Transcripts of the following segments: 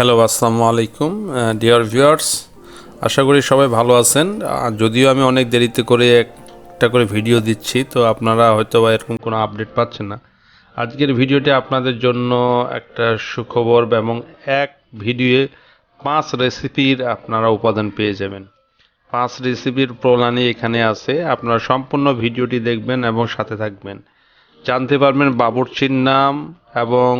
Hello, আসসালামু আলাইকুম। Dear viewers আশা করি সবাই ভালো আছেন। যদিও আমি অনেক দেরিতে করে একটা করে ভিডিও দিচ্ছি, তো আপনারা হয়তো বা এরকম কোনো আপডেট পাচ্ছেন না। আজকের ভিডিওটি আপনাদের জন্য একটা সুখবর এবং এক ভিডিওয়ে পাঁচ রেসিপির আপনারা উপাদান পেয়ে যাবেন। পাঁচ রেসিপির প্রণালী এখানে আছে। আপনারা সম্পূর্ণ ভিডিওটি দেখবেন এবং সাথে থাকবেন। জানতে পারবেন বাবুর্চির নাম এবং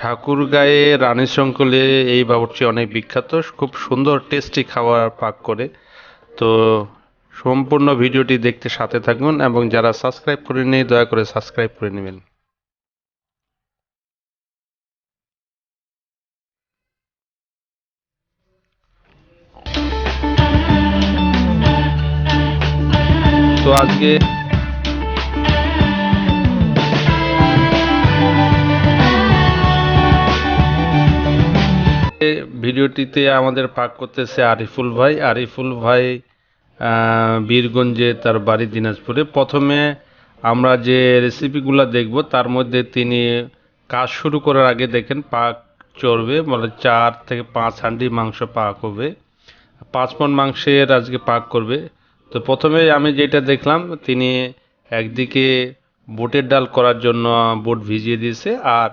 ঠাকুরগাঁয়ে রানী শঙ্কলে এই বাবুর্চি অনেক বিখ্যাত, খুব সুন্দর টেস্টি খাবার পাক করে। তো সম্পূর্ণ ভিডিওটি দেখতে সাথে থাকুন এবং যারা সাবস্ক্রাইব করে নেই দয়া করে সাবস্ক্রাইব করে নেবেন। তো আজকে ভিডিওটিতে আমাদের পাক করতেছে আরিফুল ভাই। আরিফুল ভাই বীরগঞ্জে তার বাড়ি দিনাজপুরে। প্রথমে আমরা যে রেসিপিগুলো দেখব, তার মধ্যে তিনি কাজ শুরু করার আগে দেখেন পাক চড়বে মানে চার থেকে পাঁচ হান্ডি মাংস পাক হবে। পাঁচ মন মাংসের আজকে পাক করবে। তো প্রথমে আমি যেটা দেখলাম, তিনি একদিকে বুটের ডাল করার জন্য বুট ভিজিয়ে দিয়েছে, আর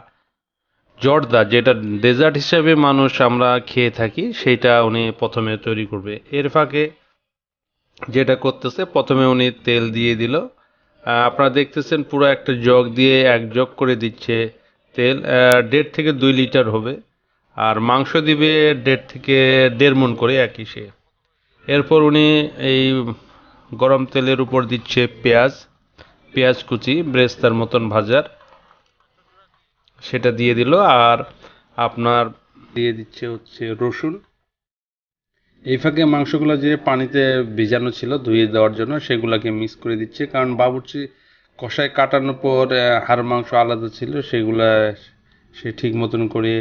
জর্দা, যেটা ডেজার্ট হিসাবে মানুষ আমরা খেয়ে থাকি সেইটা উনি প্রথমে তৈরি করবে। এর ফাঁকে যেটা করতেছে, প্রথমে উনি তেল দিয়ে দিল। আপনারা দেখতেছেন পুরো একটা জগ দিয়ে এক জগ করে দিচ্ছে তেল। দেড় থেকে দুই লিটার হবে। আর মাংস দিবে দেড় থেকে দেড় মন করে, একই সে। এরপর উনি এই গরম তেলের উপর দিচ্ছে পেঁয়াজ পেঁয়াজ কুচি, ব্রেস্তার মতন ভাজার। সেটা দিয়ে দিল, আর আপনার দিয়ে দিচ্ছে হচ্ছে রসুন। এই ফাঁকে মাংসগুলো যে পানিতে ভিজানো ছিল ধুয়ে দেওয়ার জন্য সেগুলোকে মিক্স করে দিচ্ছে। কারণ বাবুর্চি কষায় কাটানোর পর হাড় মাংস আলাদা ছিল, সেগুলা সে ঠিক মতন করে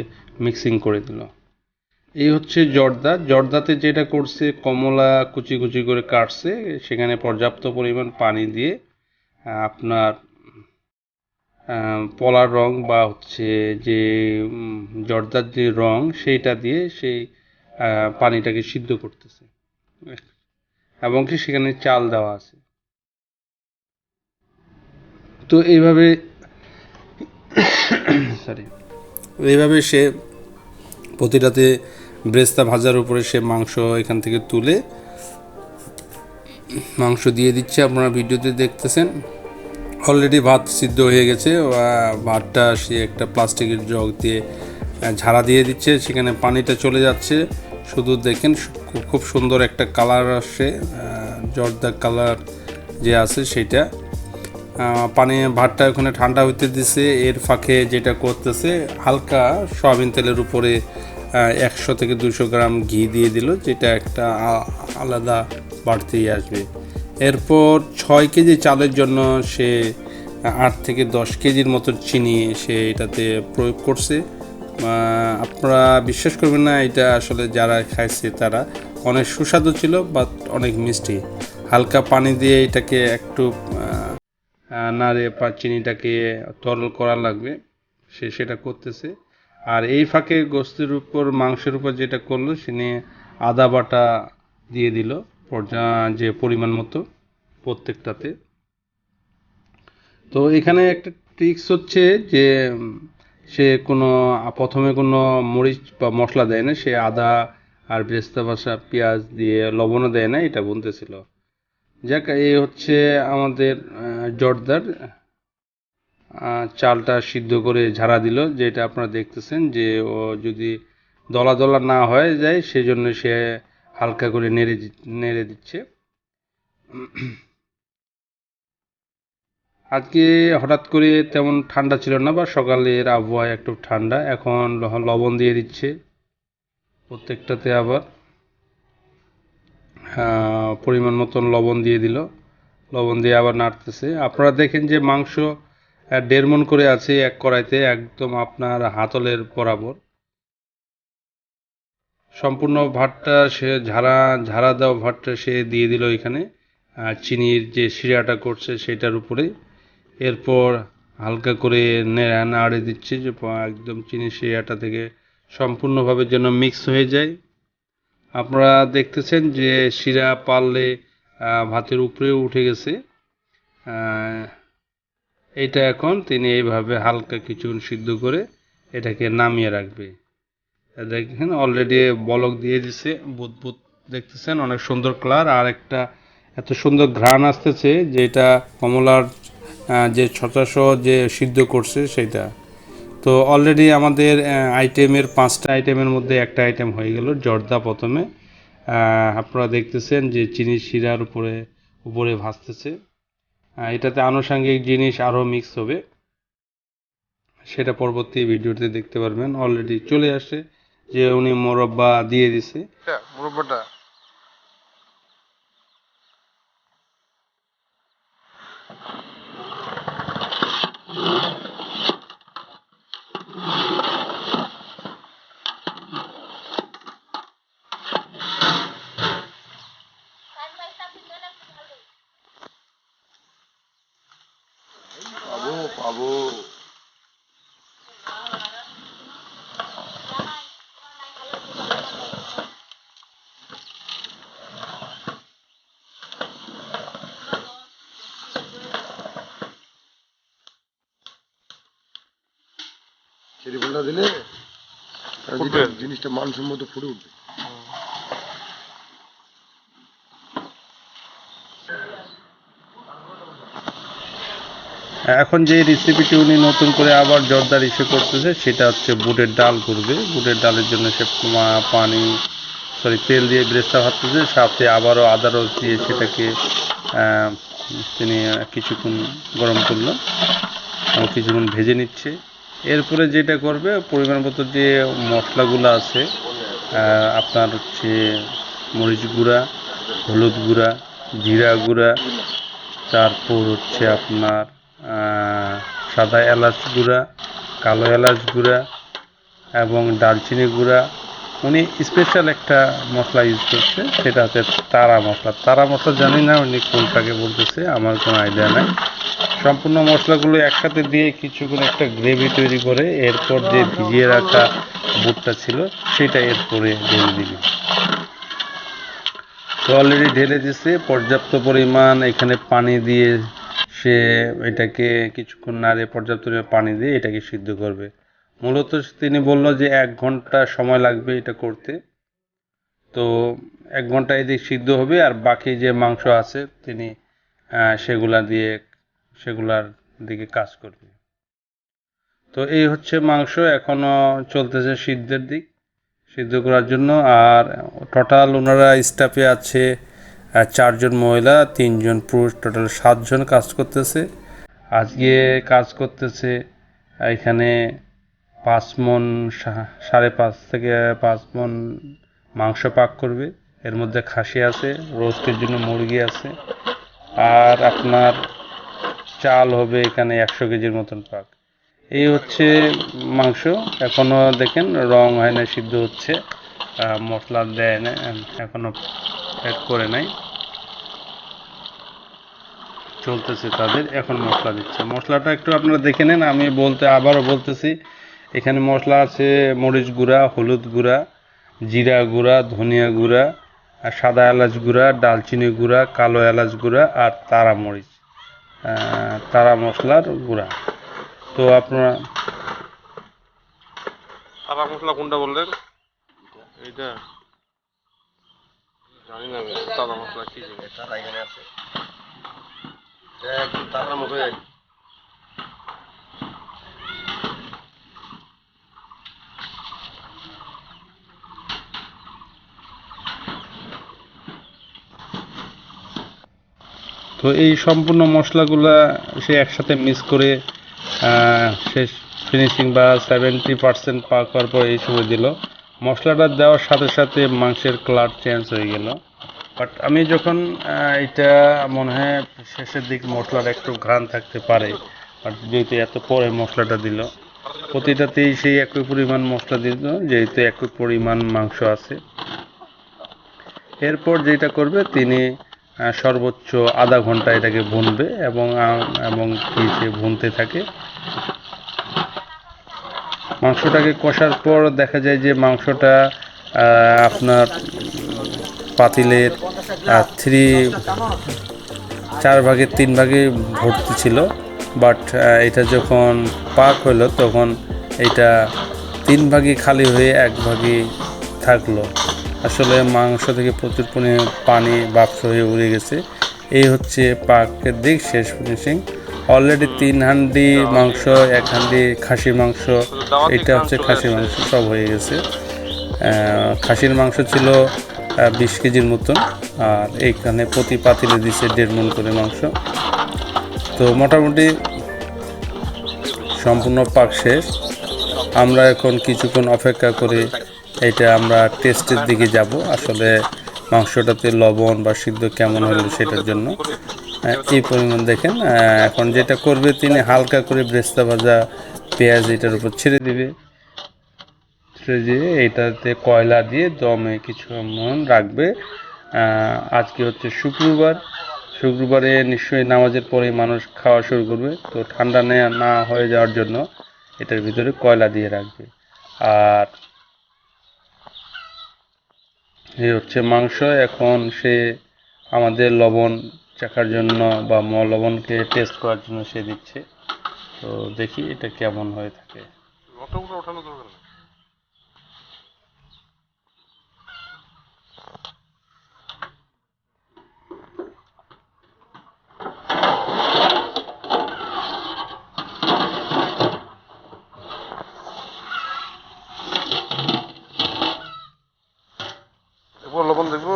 মিক্সিং করে দিল। এই হচ্ছে জর্দা। জর্দাতে যেটা করছে, কমলা কুচি কুচি করে কাটছে, সেখানে পর্যাপ্ত পরিমাণ পানি দিয়ে আপনার পলার রং বা হচ্ছে যে জর্দার যে রং, সেইটা দিয়ে সেই পানিটাকে সিদ্ধ করতেছে। এবং কি সেখানে চাল দেওয়া আছে। তো এইভাবে সরি এইভাবে সে প্রতিটাতে ব্রেস্তা ভাজার উপরে সে মাংস এখান থেকে তুলে, মাংস দিয়ে দিচ্ছে। আপনারা ভিডিওতে দেখতেছেন। অলরেডি ভাত সিদ্ধ হয়ে গেছে ভাতটা সে একটা প্লাস্টিকের জগ দিয়ে ঝাড়া দিয়ে দিচ্ছে, সেখানে পানিটা চলে যাচ্ছে। শুধু দেখেন খুব- সুন্দর একটা কালার আসছে জর্দা কালার যে আছে সেটা। পানি, ভাতটা ওখানে ঠান্ডা হইতে দিছে, এর ফাঁকে যেটা করতেছে, হালকা সয়াবিন তেলের উপরে একশো থেকে দুশো গ্রাম ঘি দিয়ে দিল, যেটা একটা আলাদা বাড়তেই আসবে। এরপর ছয় কেজি চালের জন্য সে আট থেকে দশ কেজির মতো চিনি সে এটাতে প্রয়োগ করছে। আপনারা বিশ্বাস করবেন না, এটা আসলে যারা খাইছে তারা অনেক সুস্বাদু ছিল বাট অনেক মিষ্টি। হালকা পানি দিয়ে এটাকে একটু নাড়ে বা চিনিটাকে তরল করা লাগবে, সে সেটা করতেছে। আর এই ফাঁকে গোস্তের উপর, মাংসের উপর যেটা করল, সে নিয়ে আদা বাটা দিয়ে দিল। পর্যা, যে পরিমাণ মতো প্রত্যেকটাতে। তো এখানে একটা ট্রিক্স হচ্ছে যে, সে কোনো, প্রথমে কোনো মরিচ বা মশলা দেয় না, সে আদা আর বেস্তা বাসা পেঁয়াজ দিয়ে লবণও দেয় না, এটা বলতেছিল। যাক, এই হচ্ছে আমাদের জর্দার চালটা সিদ্ধ করে ঝাড়া দিল, যেটা আপনারা দেখতেছেন যে ও যদি দলা দলা না হয়ে যায়, সেজন্য সে হালকা করে নেড়ে নেড়ে দিচ্ছে। আজকে হঠাৎ করে তেমন ঠান্ডা ছিল না বা সকালের আবহাওয়া একটু ঠান্ডা, এখন লবণ দিয়ে দিচ্ছে প্রত্যেকটাতে আবার। পরিমাণ মতন লবণ দিয়ে দিল। লবণ দিয়ে আবার নাড়তেছে। আপনারা দেখেন যে মাংস দেড় মন করে আছে এক কড়াইতে, একদম আপনার হাতলের বরাবর। সম্পূর্ণ ভাতটা সে ঝাড়া ঝাড়া দেওয়া ভাতটা সে দিয়ে দিল এখানে। আর চিনির যে শিরাটা করছে সেটার উপরে। এরপর হালকা করে নেড়ে নাড়ে দিচ্ছে যে একদম চিনির শিরাটা থেকে সম্পূর্ণভাবে যেন মিক্স হয়ে যায়। আপনারা দেখতেছেন যে শিরা পারলে ভাতের উপরেও উঠে গেছে। এটা এখন তিনি এইভাবে হালকা কিছু সিদ্ধ করে এটাকে নামিয়ে রাখবে। দেখেন অলরেডি বলক দিয়ে দিছে বুদবুদ দেখতেছেন অনেক সুন্দর কালার আর একটা এত সুন্দর ঘ্রাণ আসতেছে যেটা কমলার আহ, যে ছটাশ যে সিদ্ধ করছে সেটা তো অলরেডি আমাদের আইটেমের পাঁচটা আইটেমের মধ্যে একটা আইটেম হয়ে গেল জর্দা প্রথমে। আপনারা দেখতেছেন যে চিনি শিরার উপরে উপরে ভাসতেছে। এটাতে আনুষঙ্গিক জিনিস আরও মিক্স হবে। সেটা পরবর্তী ভিডিওতে দেখতে পারবেন। অলরেডি চলে আসে। যে উনি মোরব্বা দিয়ে দিছে। মুরব্বাটা। দিলে জিনিসটা মানসম্মত ফুটে উঠবে। এখন যে রেসিপিটি উনি নতুন করে আবার জর্দার ইস্যু করতেছে সেটা হচ্ছে বুটের ডাল করবে। বুটের ডালের জন্য সে পানি সরি তেল দিয়ে ব্রেস্তা ভাবতেছে সাথে আবারও আদা রস দিয়ে সেটাকে আহ, তিনি কিছুক্ষণ গরম করল। কিছুক্ষণ ভেজে নিচ্ছে। এরপরে যেটা করবে পরিমাণ মতো যে মশলাগুলো আছে আপনার হচ্ছে মরিচ গুঁড়া, হলুদ গুঁড়া, জিরা গুঁড়া, তারপর হচ্ছে আপনার সাদা এলাচ গুঁড়া, কালো এলাচ গুঁড়া এবং দারচিনি গুঁড়া। উনি স্পেশাল একটা মশলা ইউজ করছে, সেটা হচ্ছে তারা মশলা। তারা মশলা জানি না উনি কোনটাকে বলতেছে, আমার কোনো আইডিয়া নাই। সম্পূর্ণ মশলাগুলো একসাথে দিয়ে কিছুক্ষণ একটা গ্রেভি তৈরি করে এরপর যে ভিজিয়ে রাখা বুটটা ছিল, সেটা এরপরে ঢেলে দিবি। তো অলরেডি ঢেলে দিছে পর্যাপ্ত পরিমাণ এখানে পানি দিয়ে সে এটাকে কিছুক্ষণ নাড়ে, পর্যাপ্ত পানি দিয়ে এটাকে সিদ্ধ করবে। মূলত তিনি বলল যে এক ঘণ্টা সময় লাগবে এটা করতে। তো এক ঘণ্টা এদিক সিদ্ধ হবে আর বাকি যে মাংস আছে তিনি সেগুলা দিয়ে সেগুলার দিকে কাজ করবে। তো এই হচ্ছে মাংস এখনও চলতেছে সিদ্ধের দিক, সিদ্ধ করার জন্য। আর টোটাল ওনারা স্টাফে আছে চারজন মহিলা, তিনজন পুরুষ টোটাল সাতজন কাজ করতেছে। আজকে কাজ করতেছে এখানে পাঁচ মন সাড়ে পাঁচ থেকে পাঁচ মন মাংস পাক করবে। এর মধ্যে খাসি আছে, রোস্টের জন্য মুরগি আছে। আর আপনার চাল হবে এখানে একশো কেজির মতন পাক। এই হচ্ছে মাংস। এখনও দেখেন রং হয় না, সিদ্ধ হচ্ছে। মশলা দেয় না এখনও অ্যাড করে নাই। চলতেছে তাদের, এখন মশলা দিচ্ছে। মশলাটা একটু আপনারা দেখে নেন, আমি বলতে, আবারও বলতেছি। এখানে মশলা আছে মরিচ গুঁড়া, হলুদ গুঁড়া, জিরা গুঁড়া, ধনিয়া গুঁড়া, আর সাদা এলাচ গুঁড়া, ডালচিনি গুঁড়া, কালো এলাচ গুঁড়া আর তারা মরিচ। তারা মশলার গুঁড়া। তো আপনারা তারা মশলা কোনটা বললেন? এইটা। জানি না তারা মশলা কি জিনিস? তারা এখানে আছে। এটা একটু তো এই সম্পূর্ণ মশলাগুলা সে একসাথে মিক্স করে শেষ ফিনিশিং বা সেভেন্টি পার্সেন্ট পাক করার পর এই সময় দিল। মশলাটা দেওয়ার সাথে সাথে মাংসের কালার চেঞ্জ হয়ে গেল। বাট আমি যখন এটা মনে হয় শেষের দিক মশলার একটু ঘ্রাণ থাকতে পারে বাট যেহেতু এত পরে মশলাটা দিল, প্রতিটাতেই সেই একই পরিমাণ মশলা দিল, যেহেতু একই পরিমাণ মাংস আছে। এরপর যেটা করবে, তিনি সর্বোচ্চ আধা ঘণ্টা এটাকে ভুনবে এবং এবং সে ভুনতে থাকে। মাংসটাকে কষার পর দেখা যায় যে মাংসটা আপনার পাতিলের থ্রি চার ভাগের তিন ভাগে ভর্তি ছিল। বাট এটা যখন পাক হলো, তখন এটা তিন ভাগে খালি হয়ে এক ভাগে থাকল। আসলে মাংস থেকে প্রচুর পরিমাণে পানি বাক্স হয়ে উড়ে গেছে। এই হচ্ছে পাকের দিক শেষ ফিনিশিং অলরেডি তিন হান্ডি মাংস এক হান্ডি খাসির মাংস এটা হচ্ছে খাসির মাংস সব হয়ে গেছে। খাসির মাংস ছিল বিশ কেজির মতন আর এইখানে প্রতি পাতিলে দিছে দেড় মন করে মাংস। তো মোটামুটি সম্পূর্ণ পাক শেষ। আমরা এখন কিছুক্ষণ অপেক্ষা করে এটা আমরা টেস্টের দিকে যাব। আসলে মাংসটাতে লবণ বা সিদ্ধ কেমন হলো সেটার জন্য। এই পরিমাণ দেখেন এখন যেটা করবে তিনি হালকা করে ব্রেস্তা ভাজা পেঁয়াজ এটার উপর ছেড়ে দিবে। ছেড়ে দিয়ে এটাতে কয়লা দিয়ে দমে কিছুক্ষণ রাখবে। আজকে হচ্ছে শুক্রবার। শুক্রবারে নিশ্চয়ই নামাজের পরে মানুষ খাওয়া শুরু করবে। তো ঠান্ডা না হয়ে যাওয়ার জন্য এটার ভিতরে কয়লা দিয়ে রাখবে। আর এই হচ্ছে মাংস। এখন সে আমাদের লবণ চাখার জন্য বা লবণকে টেস্ট করার জন্য সে দিচ্ছে। তো দেখি এটা কেমন হয়ে থাকে। অতগুলো ওঠানো দরকার নেই এরপর লবণ দেখব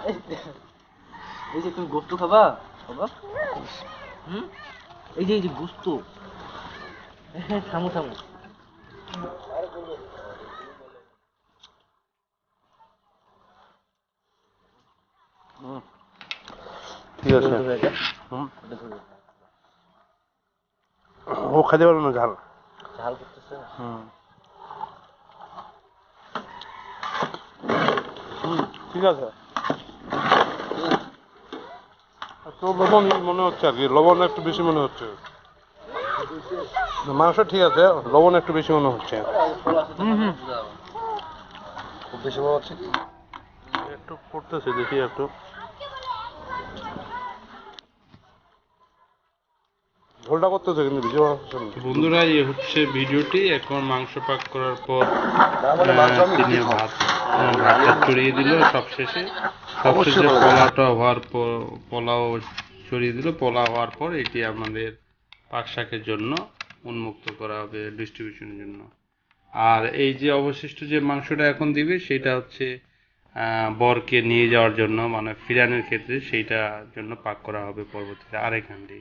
হুম। এই যে তুমি গোস্ত খাবা? বাবা। হুম? এই যে এই যে গোস্ত। হ্যাঁ থামো থামো। ঠিক আছে। ও খাইতে পারবে না ঝাল। ঝাল করতেছে? হুম, ঠিক আছে। তো লবণ মনে হচ্ছে আর কি লবণ একটু বেশি মনে হচ্ছে। মাংস ঠিক আছে লবণ একটু বেশি মনে হচ্ছে। হুম হুম। খুব বেশি মনে হচ্ছে? একটু পড়তেছে দেখি একটু। ঝোলটা করতেছে কিন্তু ভিডিও বন্ধুরা এই হচ্ছে ভিডিওটি। এখন মাংস পাক করার পর তিনি ভাত ভাতটা চড়িয়ে দিল সবশেষে। সবশেষে। পোলাওটা হওয়ার পর পোলাও চড়িয়ে দিল। পোলাও হওয়ার পর এটি আমাদের পাক শাকের জন্য উন্মুক্ত করা হবে ডিস্ট্রিবিউশনের জন্য। আর এই যে অবশিষ্ট যে মাংসটা এখন দিবে সেটা হচ্ছে আহ, বরকে নিয়ে যাওয়ার জন্য মানে ফিরানোর ক্ষেত্রে সেইটার জন্য পাক করা হবে পরবর্তীতে আরেক হান্ডি।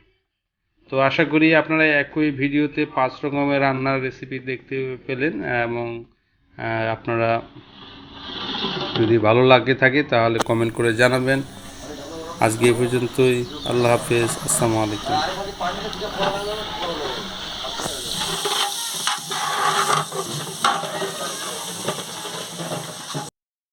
তো আশা করি আপনারা একই ভিডিওতে পাঁচ রকমের রান্নার রেসিপি দেখতে পেলেন, এবং আপনারা যদি ভালো লাগে থাকে তাহলে কমেন্ট করে জানাবেন। আজকে এ পর্যন্তই। আল্লাহ হাফেজ। আসসালামু আলাইকুম।